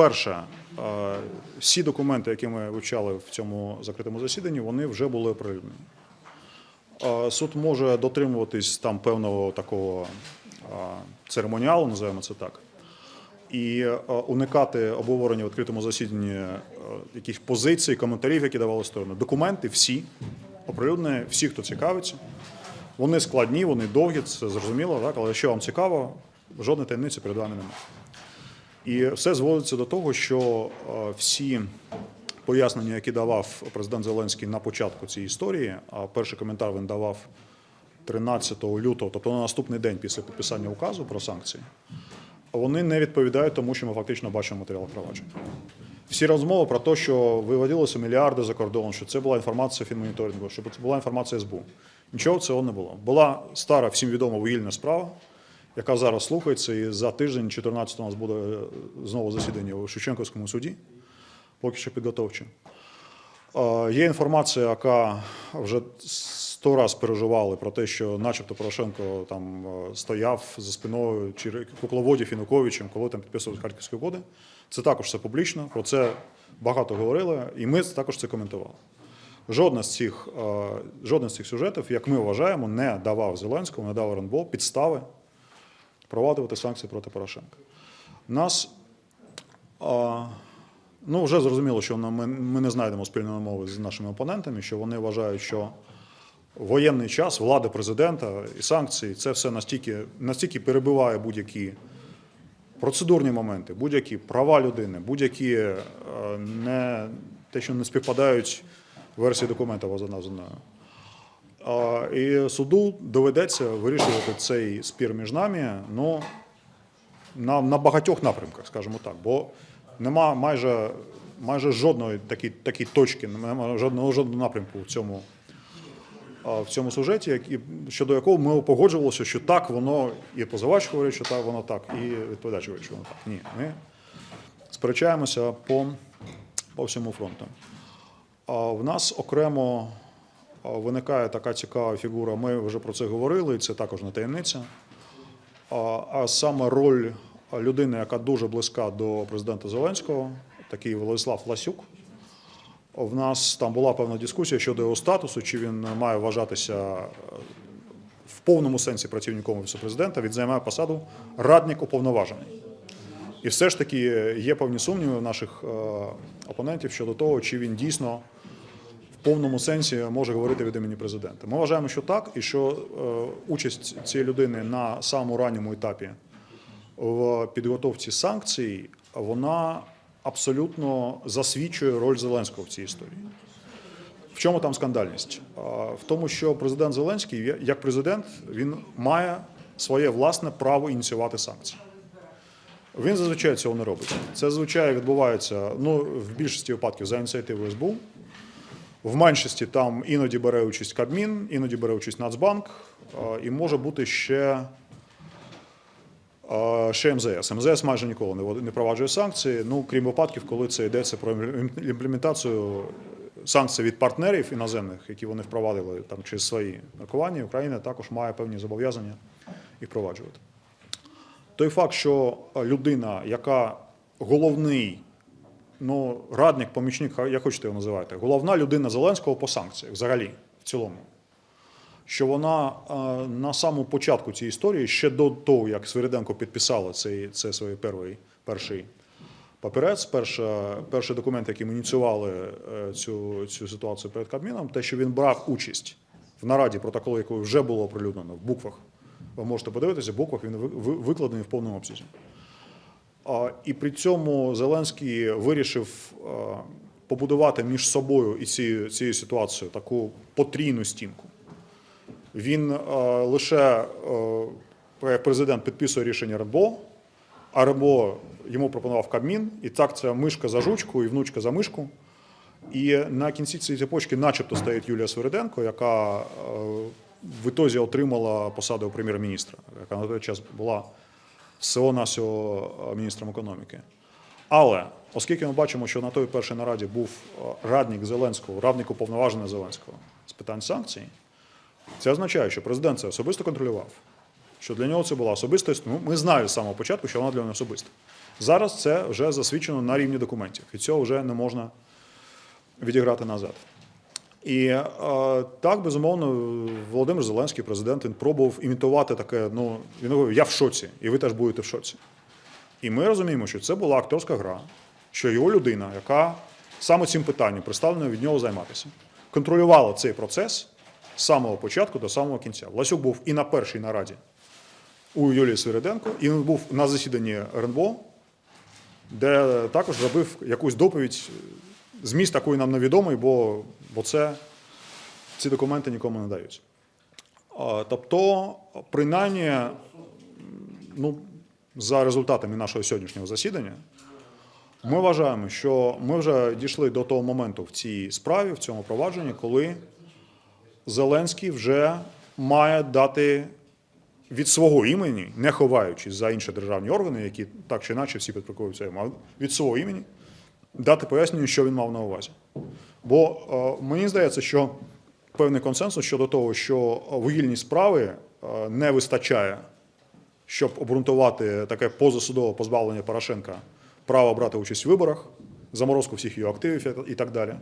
перше, е, всі документи, які ми вивчали в цьому закритому засіданні, вони вже були оприлюднені. Е, Суд може дотримуватись там певного такого е, церемоніалу, називаємо це так, і уникати обговорення в відкритому засіданні якихось позицій, коментарів, які давали сторони. Документи всі оприлюднені, всі, хто цікавиться. Вони складні, вони довгі, це зрозуміло, так? але якщо вам цікаво, жодної таємниці перед вами немає. І все зводиться до того, що е, всі пояснення, які давав президент Зеленський на початку цієї історії, а перший коментар він давав 13 лютого, тобто на наступний день після підписання указу про санкції, вони не відповідають тому, що ми фактично бачимо в матеріалах провадження. Всі розмови про те, що виводилося мільярди за кордон, що це була інформація фінмоніторингу, що це була інформація СБУ. Нічого цього не було. Була стара, всім відома вугільна справа, яка зараз слухається, і за тиждень, 14 у нас буде е, знову засідання у Шевченківському суді, поки що підготовче. Е, Є інформація, яка вже сто раз переживали про те, що начебто Порошенко там е, стояв за спиною чи кукловодів Януковичем, коли там підписували Харківські угоди. Це також все публічно, про це багато говорили, і ми також це коментували. Жодна з цих, жоден з цих сюжетів, як ми вважаємо, не давав Зеленському, не дав РНБО підстави провадувати санкції проти Порошенка. Нас а, ну, вже зрозуміло, що ми, ми не знайдемо спільної мови з нашими опонентами, що вони вважають, що воєнний час, влада президента і санкції це все настільки, настільки перебиває будь-які процедурні моменти, будь-які права людини, будь-які е, не те, що не співпадають версії документів за названою. І суду доведеться вирішувати цей спір між нами ну, на, на багатьох напрямках, скажімо так. Бо нема майже, майже жодної такої, такої точки, немає жодного, жодного напрямку в цьому, в цьому сюжеті, щодо якого ми погоджувалися, що так воно і позивач говорить, що так воно так, і відповідач говорить, що воно так. Ні, ми сперечаємося по, по всьому фронту. А в нас окремо виникає така цікава фігура. Ми вже про це говорили, і це також не таємниця. А, саме роль людини, яка дуже близька до президента Зеленського, такий Владислав Ласюк. В нас там була певна дискусія щодо його статусу, чи він має вважатися е, в повному сенсі працівником офісу президента. Він займає посаду радник уповноважений. І все ж таки є певні сумніви в наших е, опонентів щодо того, чи він дійсно повному сенсі може говорити від імені президента. Ми вважаємо, що так, і що е, участь цієї людини на самому ранньому етапі в підготовці санкцій, вона абсолютно засвідчує роль Зеленського в цій історії. В чому там скандальність? А, В тому, що президент Зеленський, як президент, він має своє власне право ініціювати санкції. Він зазвичай цього не робить. Це зазвичай відбувається ну, в більшості випадків за ініціативою СБУ. В меншості там іноді бере участь Кабмін, іноді бере участь Нацбанк, і може бути ще, ще МЗС. МЗС майже ніколи не проваджує санкції, ну крім випадків, коли це йдеться про імплементацію санкцій від партнерів іноземних, які вони впровадили там через свої наркування. Україна також має певні зобов'язання їх впроваджувати. Той факт, що людина, яка головний ну, радник, помічник, як хочете його називати, головна людина Зеленського по санкціях взагалі, в цілому. Що вона е, на самому початку цієї історії, ще до того, як Свириденко підписала цей, це свій перший, перший папірець, перша, перший документ, яким ініціювали е, цю, цю ситуацію перед Кабміном, те, що він брав участь в нараді, протоколу якої вже було оприлюднено в буквах. Ви можете подивитися, в буквах він ви- ви- викладений в повному обсязі. І при цьому Зеленський вирішив побудувати між собою і цією, цією ситуацією таку потрійну стінку. Він лише як президент підписує рішення РНБО, а РНБО йому пропонував Кабмін, і так це мишка за жучку і внучка за мишку. І на кінці цієї цепочки начебто стоїть Юлія Свириденко, яка в ітозі отримала посаду прем'єр-міністра, яка на той час була всього нашого міністром економіки. Але оскільки ми бачимо, що на той першій нараді був е, радник Зеленського, радник уповноважений Зеленського з питань санкцій, це означає, що президент це особисто контролював, що для нього це була особиста. Ну, ми знали з самого початку, що вона для нього особиста. Зараз це вже засвідчено на рівні документів, і цього вже не можна відіграти назад. І е, так, безумовно, Володимир Зеленський, президент, він пробував імітувати таке. Ну він говорив, я в шоці, і ви теж будете в шоці. І ми розуміємо, що це була акторська гра, що його людина, яка саме цим питанням представлена від нього займатися, контролювала цей процес з самого початку до самого кінця. Власюк був і на першій нараді у Юлії Свириденко, і він був на засіданні РНБО, де також робив якусь доповідь. Зміст такої нам невідомий, бо, бо це ці документи нікому не даються. Тобто, принаймні, ну, за результатами нашого сьогоднішнього засідання, ми вважаємо, що ми вже дійшли до того моменту в цій справі, в цьому провадженні, коли Зеленський вже має дати від свого імені, не ховаючись за інші державні органи, які так чи інакше всі а від свого імені дати пояснення, що він мав на увазі. Бо е, мені здається, що певний консенсус щодо того, що вугільні справи е, не вистачає, щоб обґрунтувати таке позасудове позбавлення Порошенка права брати участь в виборах, заморозку всіх його активів і так далі.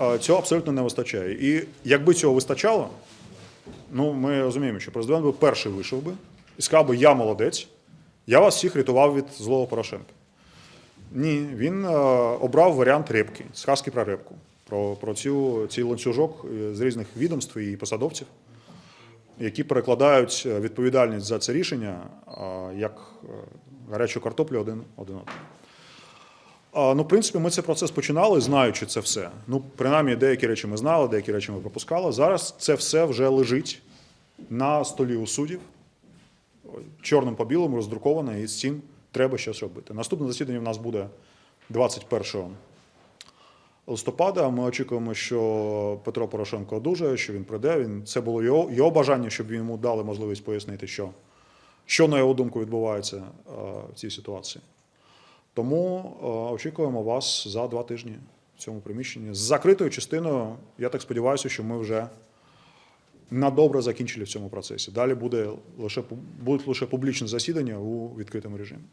Е, Цього абсолютно не вистачає. І якби цього вистачало, ну ми розуміємо, що президент би перший вийшов би і сказав би, я молодець, я вас всіх рятував від злого Порошенка. Ні, він е, обрав варіант рибки, сказки про рибку, про, про цю, цей ланцюжок е, з різних відомств і посадовців, які перекладають е, відповідальність за це рішення як гарячу картоплю один один одному. Ну, в принципі, ми цей процес починали, знаючи це все. Ну, принаймні, деякі речі ми знали, деякі речі ми пропускали. Зараз це все вже лежить на столі у суддів, чорним по білому роздруковане, і з цим треба щось робити. Наступне засідання в нас буде 21 листопада. Ми очікуємо, що Петро Порошенко одужає, що він прийде. Він, це було його, його бажання, щоб йому дали можливість пояснити, що, що на його думку відбувається е, в цій ситуації. Тому е, очікуємо вас за два тижні в цьому приміщенні. З закритою частиною, я так сподіваюся, що ми вже на добре закінчили в цьому процесі. Далі буде лише, будуть лише публічні засідання у відкритому режимі.